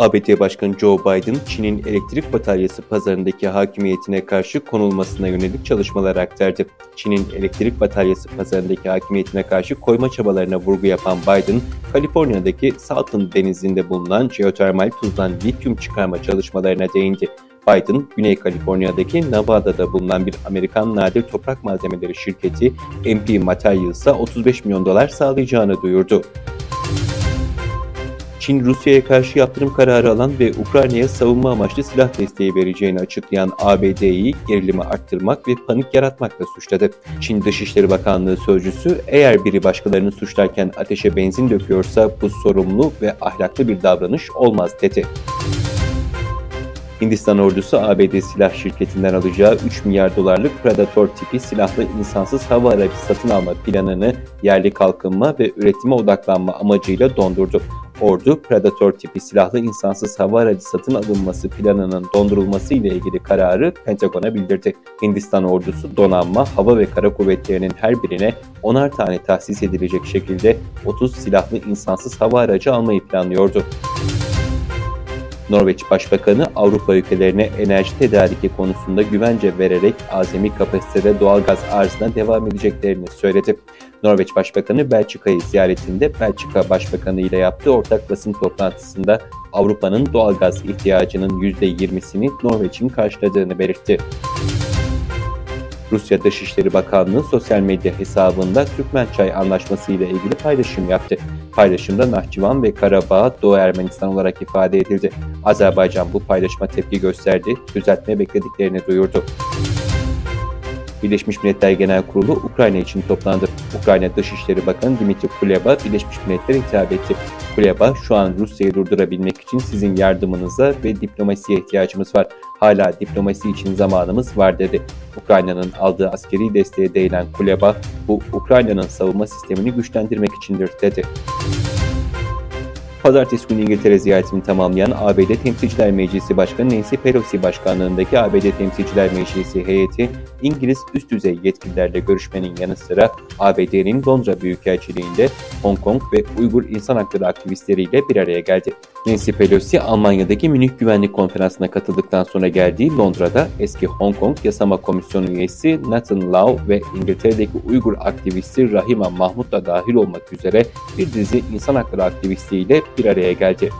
ABD Başkanı Joe Biden, Çin'in elektrik bataryası pazarındaki hakimiyetine karşı konulmasına yönelik çalışmalar aktardı. Çin'in elektrik bataryası pazarındaki hakimiyetine karşı koyma çabalarına vurgu yapan Biden, Kaliforniya'daki Salton denizinde bulunan jeotermal tuzdan lityum çıkarma çalışmalarına değindi. Biden, Güney Kaliforniya'daki Nevada'da bulunan bir Amerikan nadir toprak malzemeleri şirketi MP Materials'a 35 milyon dolar sağlayacağını duyurdu. Çin, Rusya'ya karşı yaptırım kararı alan ve Ukrayna'ya savunma amaçlı silah desteği vereceğini açıklayan ABD'yi gerilimi arttırmak ve panik yaratmakla suçladı. Çin Dışişleri Bakanlığı sözcüsü, eğer biri başkalarını suçlarken ateşe benzin döküyorsa bu sorumlu ve ahlaklı bir davranış olmaz dedi. Hindistan ordusu ABD silah şirketinden alacağı 3 milyar dolarlık Predator tipi silahlı insansız hava aracı satın alma planını yerli kalkınma ve üretime odaklanma amacıyla dondurdu. Ordu, Predator tipi silahlı insansız hava aracı satın alınması planının dondurulması ile ilgili kararı Pentagon'a bildirdi. Hindistan ordusu donanma, hava ve kara kuvvetlerinin her birine 10'ar tane tahsis edilecek şekilde 30 silahlı insansız hava aracı almayı planlıyordu. Norveç Başbakanı Avrupa ülkelerine enerji tedariki konusunda güvence vererek azami kapasitede doğalgaz arzına devam edeceklerini söyledi. Norveç Başbakanı Belçika'yı ziyaretinde Belçika Başbakanı ile yaptığı ortak basın toplantısında Avrupa'nın doğalgaz ihtiyacının %20'sini Norveç'in karşıladığını belirtti. Rusya Dışişleri Bakanlığı sosyal medya hesabında Türkmençay Anlaşması ile ilgili paylaşım yaptı. Paylaşımda Nahçıvan ve Karabağ Doğu Ermenistan olarak ifade edildi. Azerbaycan bu paylaşıma tepki gösterdi, düzeltme beklediklerini duyurdu. Birleşmiş Milletler Genel Kurulu Ukrayna için toplandı. Ukrayna Dışişleri Bakanı Dimitri Kuleba Birleşmiş Milletler'e hitap etti. Kuleba, şu an Rusya'yı durdurabilmek için sizin yardımınıza ve diplomasiye ihtiyacımız var. Hala diplomasi için zamanımız var dedi. Ukrayna'nın aldığı askeri desteğe değinen Kuleba, bu Ukrayna'nın savunma sistemini güçlendirmek içindir dedi. Pazartesi günü İngiltere ziyaretini tamamlayan ABD Temsilciler Meclisi Başkanı Nancy Pelosi başkanlığındaki ABD Temsilciler Meclisi heyeti İngiliz üst düzey yetkililerle görüşmenin yanı sıra ABD'nin Londra Büyükelçiliğinde Hong Kong ve Uygur insan hakları aktivistleriyle bir araya geldi. Nancy Pelosi Almanya'daki Münih Güvenlik Konferansı'na katıldıktan sonra geldiği Londra'da eski Hong Kong Yasama Komisyonu üyesi Nathan Lau ve İngiltere'deki Uygur aktivisti Rahima Mahmut da dahil olmak üzere bir dizi insan hakları aktivistiyle bir araya geldi.